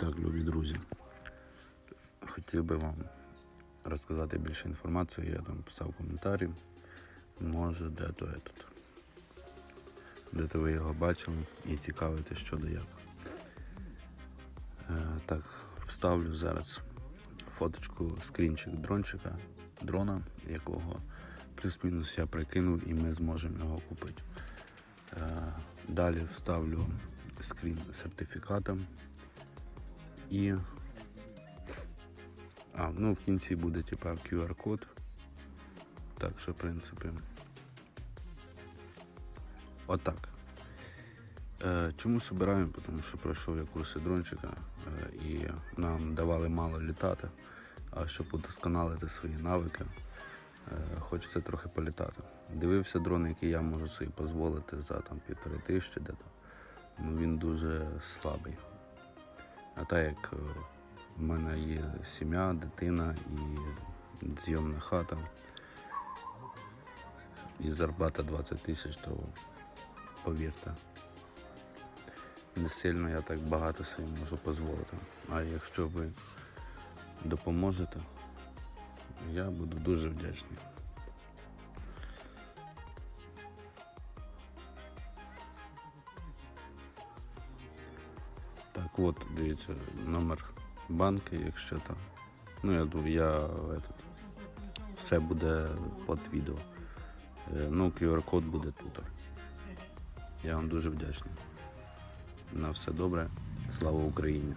так, любі друзі. Хотів би вам розказати більше інформації. Я там писав коментарі. Може, де то этот. Де то ви його бачили і цікавите, що до як. Е, так, вставлю зараз фоточку, скрінчик дрончика, дрона, якого плюс-мінус я прикинув і ми зможемо його купити. Е, далі вставлю скрін сертифіката і а, ну в кінці буде типа QR-код. Так що, в принципі. Отак. Е, чому збираємо? Тому що пройшов я курси дрончика е, і нам давали мало літати. А щоб удосконалити свої навики, е, хочеться трохи політати. Дивився дрон, який я можу собі дозволити за там півтори тисячі де-то. Ну він дуже слабий. А так як е, в мене є сім'я, дитина і зйомна хата, і зарплата 20 тисяч, то повірте, не сильно я так багато собі можу дозволити. А якщо ви допоможете, я буду дуже вдячний. Так, от, дивіться, номер банки, якщо там. Ну, я думаю, я этот, все буде під відео. Е, Ну, QR-код буде тут. Я вам дуже вдячний. На все добре. Слава Україні!